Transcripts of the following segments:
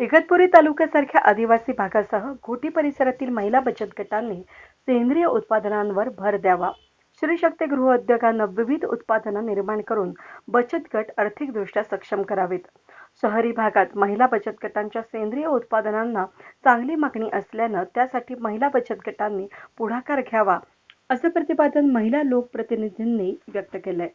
इगतपुरी तालुक्यासारख्या आदिवासी भागासह घोटी परिसरातील महिला बचत गटांनी सेंद्रिय उत्पादनांवर भर द्यावा. श्री शक्ती उद्योगांना विविध उत्पादनं निर्माण करून बचत गट आर्थिकदृष्ट्या सक्षम करावेत. शहरी भागात महिला बचत गटांच्या सेंद्रिय उत्पादनांना चांगली मागणी असल्यानं त्यासाठी महिला बचत गटांनी पुढाकार घ्यावा असं प्रतिपादन महिला लोकप्रतिनिधींनी व्यक्त केलंय.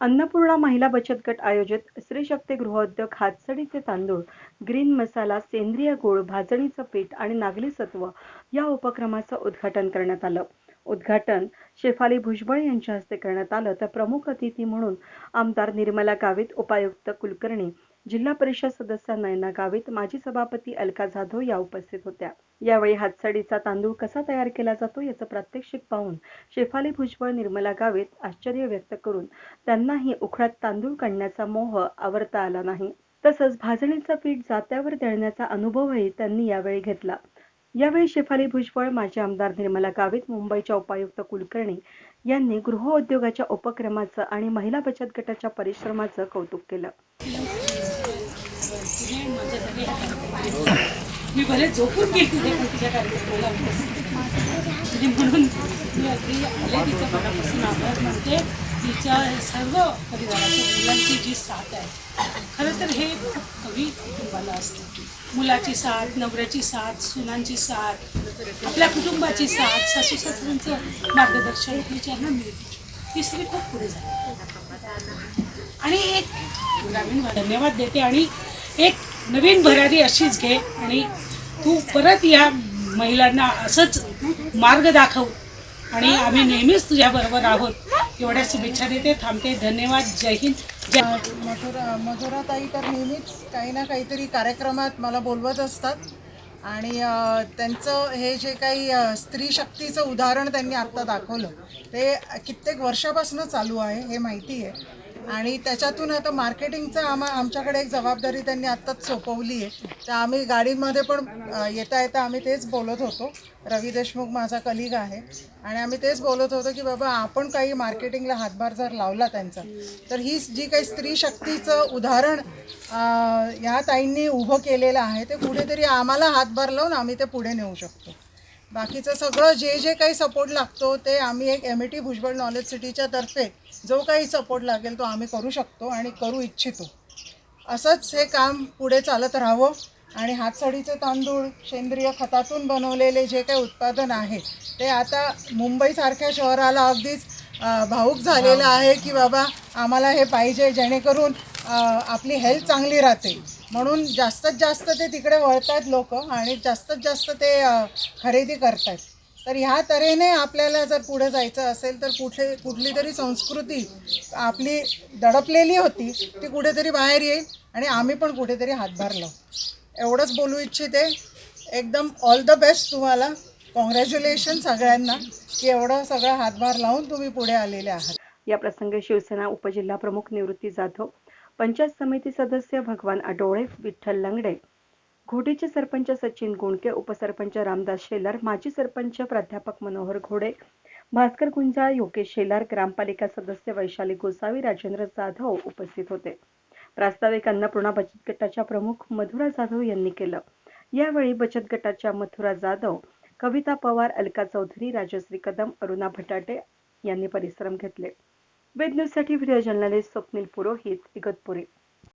अन्नपूर्णा महिला बचत गट आयोजित स्त्री शक्ती गृहोद्योग हातसडीचे तांदूळ ग्रीन मसाला सेंद्रिय गोळ भाजणीचं पीठ आणि नागली सत्व या उपक्रमाचं उद्घाटन करण्यात आलं. उद्घाटन शेफाली भुजबळ यांच्या हस्ते करण्यात आलं. तर प्रमुख अतिथी म्हणून आमदार निर्मला गावित उपायुक्त कुलकर्णी जिल्हा परिषद सदस्य नयना गावित माजी सभापती अलका जाधव या उपस्थित होत्या. यावेळी हातसडीचा तांदूळ कसा तयार केला जातो याचं प्रात्यक्षिक पाहून शेफाली भुजबळ निर्मला गावित आश्चर्य व्यक्त करून त्यांनाही उखळ्यात तांदूळ काढण्याचा मोह आवरता आला नाही. तसंच भाजणीचं पीठ जात्यावर दळण्याचा अनुभवही त्यांनी यावेळी घेतला. यावेळी शेफाली भुजबळ माजी आमदार निर्मला गावित मुंबईच्या उपायुक्त कुलकर्णी यांनी गृहोद्योगाच्या उपक्रमाचं आणि महिला बचत गटाच्या परिश्रमाचं कौतुक केलं तिने माझ्यासाठी हा कार्यक्रम केला. मी भले झोपून गेली तिथे पण तिच्या कार्यक्रमाला म्हणजे म्हणून मी अगदी आले तिचं मनापासून आभार मानते. तिच्या सर्व परिवाराच्या मुलांची जी साथ आहे खरं तर हे खूप कमी कुटुंबाला असतं. मुलाची साथ नवऱ्याची साथ सुनांची साथ आपल्या कुटुंबाची साथ सासू सासऱ्यांचं मार्गदर्शन ही मिळते. ती स्त्री खूप पुढे जाते. आणि एक ग्रामीण धन्यवाद देते आणि एक नवीन भरारी अशीच घे आणि तू परत या महिलांना असंच मार्ग दाखव. आणि आम्ही नेहमीच तुझ्याबरोबर आहोत. एवढ्या शुभेच्छा देते. थांबते. धन्यवाद. जय हिंद. जय मधुरा मथुराताई तर नेहमीच काही ना काहीतरी कार्यक्रमात मला बोलवत असतात. आणि त्यांचं हे जे काही स्त्री शक्तीचं उदाहरण त्यांनी आत्ता दाखवलं ते कित्येक वर्षापासून चालू आहे हे माहिती आहे. आणि त्याच्यातून आता मार्केटिंगचं आम्हा आमच्याकडे एक जबाबदारी त्यांनी आत्ताच सोपवली आहे. तर आम्ही गाडीमध्ये पण येता येता आम्ही तेच बोलत होतो. रवी देशमुख माझा कलिग आहे. आणि आम्ही तेच बोलत होतो की बाबा आपण काही मार्केटिंगला हातभार जर लावला त्यांचा तर ही जी काही स्त्री शक्तीचं उदाहरण ह्या ताईंनी उभं केलेलं आहे ते कुठेतरी आम्हाला हातभार लावून आम्ही ते पुढे नेऊ शकतो. बाकीचं सगळं जे जे काही सपोर्ट लागतो ते आम्ही एक M A T Bhujbal knowledge सिटीच्या तर्फे जो काही सपोर्ट लागेल तो आम्ही करू शकतो आणि करू इच्छितो. असंच हे काम पुढे चालत राहावं आणि हातसडीचे तांदूळ सेंद्रिय खतातून बनवलेले जे काही उत्पादन आहे ते आता मुंबईसारख्या शहराला अगदीच भाऊक भावूक झालेलं आहे की बाबा आम्हाला हे पाहिजे जेणेकरून आपली हेल्थ चांगली राहते. म्हणून जास्तीत जास्त ते तिकडे वळतात लोक आणि जास्तीत जास्त ते खरेदी करतात तर ह्या तऱ्हेने आपल्याला जर पुढे जायचं असेल तर कुठे कुठली तरी संस्कृती आपली दडपलेली होती ती कुठेतरी बाहेर येईल आणि आम्ही पण कुठेतरी हातभार लावू. एवढंच बोलू इच्छिते. एकदम ऑल द बेस्ट तुम्हाला. कॉंग्रॅच्युलेशन सगळ्यांना की एवढं सगळं हातभार लावून तुम्ही पुढे आलेले आहात. या प्रसंगी शिवसेना उपजिल्हा प्रमुख निवृत्ती जाधव पंचायत समिती सदस्य भगवान आडोळे विठ्ठल लंगडे घोटीचे सरपंच सचिन गुणके उपसरपंच रामदास शेलार माजी सरपंच प्राध्यापक मनोहर घोडे भास्कर गुंजाळ योगेश शेलार ग्रामपालिका सदस्य वैशाली गोसावी राजेंद्र जाधव उपस्थित होते. प्रास्ताविक अन्नपूर्णा बचत गटाच्या प्रमुख मधुरा जाधव यांनी केलं. यावेळी बचत गटाच्या मथुरा जाधव कविता पवार अलका चौधरी राजश्री कदम अरुणा भटाटे यांनी परिश्रम घेतले. वेद न्यूजसाठी व्हिडिओ जर्नलिस्ट स्वप्नील पुरोहित इगतपुरी.